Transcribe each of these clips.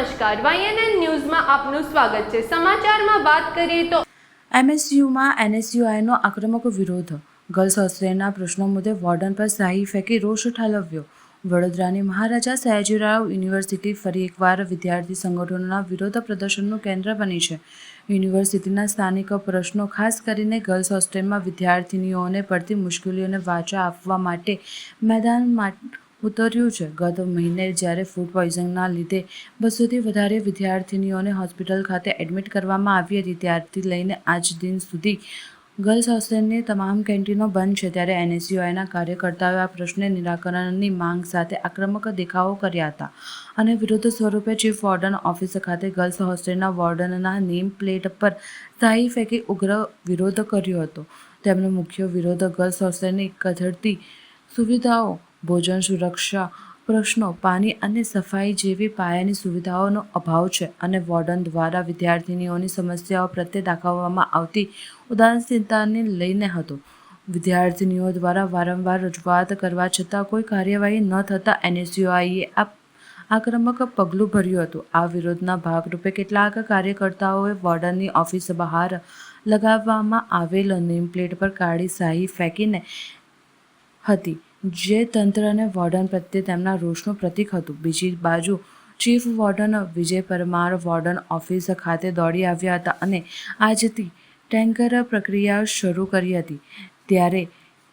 નમસ્કાર. વાયએનએન ન્યૂઝમાં આપનું સ્વાગત છે. સમાચારમાં વાત કરીએ તો એમએસયુમાં એનએસયુઆઈનો આક્રમક વિરોધ. ગર્લ્સ હોસ્ટેલના પ્રશ્નો મુદ્દે વોર્ડન પર શાહી ફેંકી રોષ ઠાલવ્યો. વડોદરાની મહારાજા સયાજીરાવ યુનિવર્સિટી ફરી એકવાર વિદ્યાર્થી સંગઠનોના વિરોધ પ્રદર્શનનું કેન્દ્ર બની છે. યુનિવર્સિટીના સ્થાનિક પ્રશ્નો ખાસ કરીને ગર્લ્સ હોસ્ટેલમાં વિદ્યાર્થિનીઓને પડતી મુશ્કેલીઓને વાચા આપવા માટે મેદાનમાં ઉતર્યું છે. ગત મહિને જ્યારે ફૂડ પોઈઝનના લીધે બસોથી વધારે વિદ્યાર્થિનીઓને હોસ્પિટલ ખાતે એડમિટ કરવામાં આવી હતી, ત્યારથી લઈને આજ દિન સુધી ગર્લ્સ હોસ્ટેલની તમામ કેન્ટીનો બંધ છે. ત્યારે એનએસયુઆઈના કાર્યકર્તાઓએ આ પ્રશ્ને નિરાકરણની માંગ સાથે આક્રમક દેખાવો કર્યા હતા અને વિરોધ સ્વરૂપે ચીફ વોર્ડન ઓફિસ ખાતે ગર્લ્સ હોસ્ટેલના વોર્ડનના નેમ પ્લેટ પર શાહી ફેંકી ઉગ્ર વિરોધ કર્યો હતો. તેમનો મુખ્ય વિરોધ ગર્લ્સ હોસ્ટેલની કથળતી સુવિધાઓ ભોજન, સુરક્ષા પ્રશ્નો, પાણી અને સફાઈ જેવી પાયાની સુવિધાઓનો અભાવ છે અને વોર્ડન દ્વારા વિદ્યાર્થિનીઓની સમસ્યાઓ પ્રત્યે દાખવવામાં આવતી ઉદાસીનતાને લઈને હતો. વિદ્યાર્થિનીઓ દ્વારા વારંવાર રજૂઆત કરવા છતાં કોઈ કાર્યવાહી ન થતાં એનએસયુઆઈએ આ આક્રમક પગલું ભર્યું હતું. આ વિરોધના ભાગરૂપે કેટલાક કાર્યકર્તાઓએ વોર્ડનની ઓફિસ બહાર લગાવવામાં આવેલ નેમપ્લેટ પર કાળી શાહી ફેંકીને હતી. જે તંત્ર અને વોર્ડન પ્રત્યે તેમના રોષનું પ્રતીક હતું. બીજી બાજુ, chief warden Vijay Parmar warden office ખાતે દોડી આવ્યા હતા અને આજથી ટેન્કર પ્રક્રિયા શરૂ કરી હતી. ત્યારે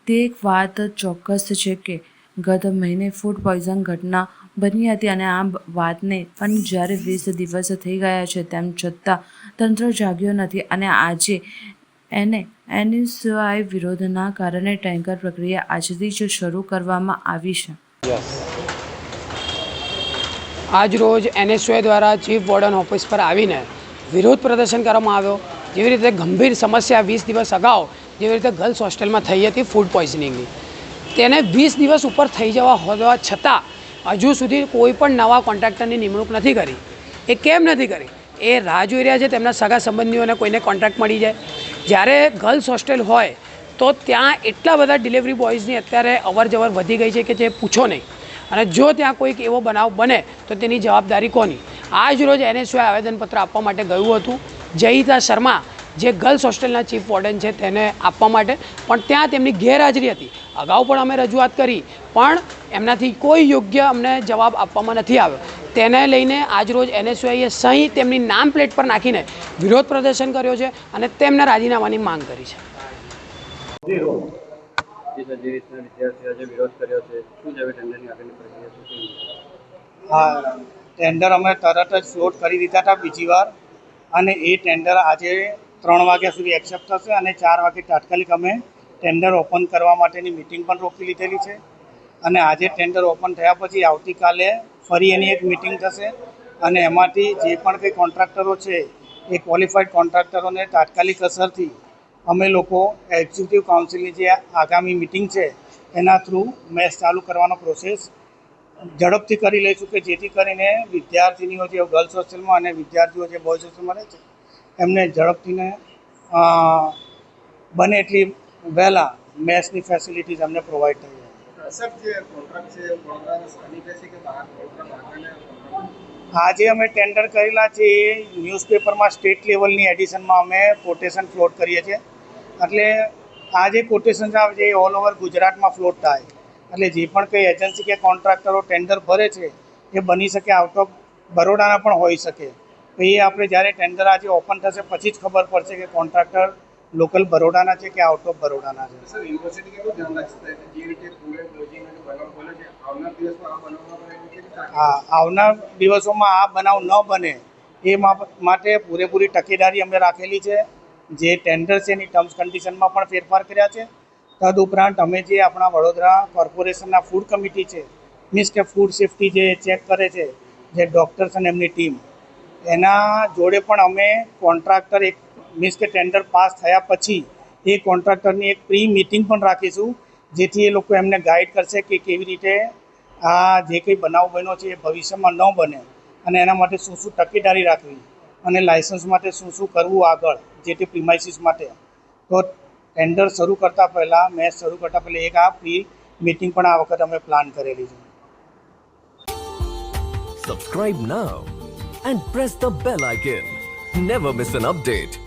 તે એક વાત ચોક્કસ છે કે ગત મહિને ફૂડ પોઈઝન ઘટના બની હતી અને આ વાતને પણ જ્યારે વીસ દિવસ થઈ ગયા છે તેમ છતાં તંત્ર જાગ્યો નથી અને આજે એને એનએસઆઈ વિરોધના કારણે ટેન્કર પ્રક્રિયા આજથી જ શરૂ કરવામાં આવી છે. આજ રોજ એનએસયુઆઈ દ્વારા ચીફ વોર્ડન ઓફિસ પર આવીને વિરોધ પ્રદર્શન કરવામાં આવ્યો. જેવી રીતે ગંભીર સમસ્યા વીસ દિવસ અગાઉ જેવી રીતે ગર્લ્સ હોસ્ટેલમાં થઈ હતી ફૂડ પોઈઝનિંગની. તેને વીસ દિવસ ઉપર થઈ જવા હોવા છતાં હજુ સુધી કોઈ પણ નવા કોન્ટ્રાક્ટરની નિમણૂક નથી કરી. એ કેમ નથી કરી? એ રાહ જોઈ રહ્યા છે, તેમના સગા સંબંધીઓને કોઈને કોન્ટ્રાક્ટ મળી જાય. જ્યારે ગર્લ્સ હોસ્ટેલ હોય, તો ત્યાં એટલા બધા ડિલિવરી બોયઝની અત્યારે અવર જવર વધી ગઈ છે કે જે પૂછો નહીં. અને જો ત્યાં કોઈક એવો બનાવ બને, તો તેની જવાબદારી કોની? આજ રોજ એનએસઓએ આવેદનપત્ર આપવા માટે ગયું હતું. જયિતા શર્મા, જે ગર્લ્સ હોસ્ટેલના ચીફ વોર્ડન છે, તેને આપવા માટે. પણ ત્યાં તેમની ગેરહાજરી હતી. અગાઉ પણ અમે રજૂઆત કરી, પણ એમનાથી કોઈ યોગ્ય અમને જવાબ આપવામાં નથી આવ્યો. તેને લઈને આજરોજ એનએસયુઆઈએ સહી તેમની નામ પ્લેટ પર નાખીને વિરોધ પ્રદર્શન કર્યો છે અને તેમના રાજીનામાની માંગ કરી છે. જે સર જે રીતના વિદ્યાર્થીઓ આજે વિરોધ કર્યો છે શું છે હવે ટેન્ડરની આગળની પ્રક્રિયા શું છે? હા ટેન્ડર અમે તરત જ ફ્લોટ કરી દીધા હતા બીજી વાર અને એ ટેન્ડર આજે ત્રણ વાગ્યા સુધી એક્સેપ્ટ થશે અને ચાર વાગે તાત્કાલિક અમે ટેન્ડર ઓપન કરવા માટેની મિટિંગ પણ રોકી લીધેલી છે. અને આજે ટેન્ડર ઓપન થયા પછી આવતીકાલે ફરી એની એક મિટિંગ થશે. અને એમાંથી જે પણ કંઈ કોન્ટ્રાક્ટરો છે, એ ક્વોલિફાઈડ કોન્ટ્રાક્ટરોને તાત્કાલિક અસરથી અમે લોકો એક્ઝિક્યુટિવ કાઉન્સિલની જે આગામી મિટિંગ છે, એના થ્રુ મેચ ચાલુ કરવાનો પ્રોસેસ ઝડપથી કરી લઈશું કે જેથી કરીને વિદ્યાર્થીનીઓ જે ગર્લ્સ હોસ્ટેલમાં અને વિદ્યાર્થીઓ જે બોયઝ હોસ્ટેલમાં રહે છે, એમને ઝડપથીને બને એટલી વહેલા મેથ્સની ફેસિલિટીઝ અમને પ્રોવાઈડ થઈ જાય આજે અમે ટેન્ડર કરેલા છે, એ ન્યૂઝપેપરમાં સ્ટેટ લેવલની એડિશનમાં અમે કોટેશન ફ્લોટ કરીએ છીએ. એટલે આ જે કોટેશન આવે છે એ ઓલ ઓવર ગુજરાતમાં ફ્લોટ થાય, એટલે જે પણ કંઈ એજન્સી કે કોન્ટ્રાક્ટરો ટેન્ડર ભરે છે, એ બની શકે આઉટ ઓફ બરોડાના પણ હોઈ શકે. તો એ આપણે જ્યારે ટેન્ડર આજે ઓપન થશે, પછી જ ખબર પડશે કે કોન્ટ્રાક્ટર લોકલ બરોડાના છે કે આઉટ ઓફ બરોડાના છે? સર યુનિવર્સિટી કેટલું ધ્યાન રાખશે? જે રીતે પૂરે કોચિંગ બનાવ બોલે છે આવનાર દિવસમાં આ બનાવવા પર એની કેવી તાકીદ હા આવનાર દિવસોમાં આ બનાવ ન બને એ માટે પૂરેપૂરી તકેદારી અમે રાખેલી છે. જે ટેન્ડર છે એની ટર્મ્સ કન્ડિશનમાં પણ ફેરફાર કર્યા છે. તદ ઉપરાંત અમે જે આપણા વડોદરા કોર્પોરેશનના ફૂડ કમિટી છે મીન્સ કે ફૂડ સેફ્ટી જે ચેક કરે છે જે ડૉક્ટર્સ અને એમની ટીમ એના જોડે પણ અમે કોન્ટ્રાક્ટર એક મીન્સ કે ટેન્ડર પાસ થયા પછી એ કોન્ટ્રાક્ટરની એક પ્રી મિટિંગ પણ રાખીશું, જેથી એ લોકો એમને ગાઈડ કરશે કે કેવી રીતે આ જે કંઈ બનાવ બન્યો છે એ ભવિષ્યમાં ન બને અને એના માટે શું શું તકેદારી રાખવી અને લાયસન્સ માટે શું શું કરવું આગળ, જે તે પ્રિમાઇસીસ માટે. તો ટેન્ડર શરૂ કરતાં પહેલાં, મેચ શરૂ કરતાં પહેલાં એક આ પ્રી મિટિંગ પણ આ વખત અમે પ્લાન કરેલી છે. Subscribe now and press the bell icon never miss an update.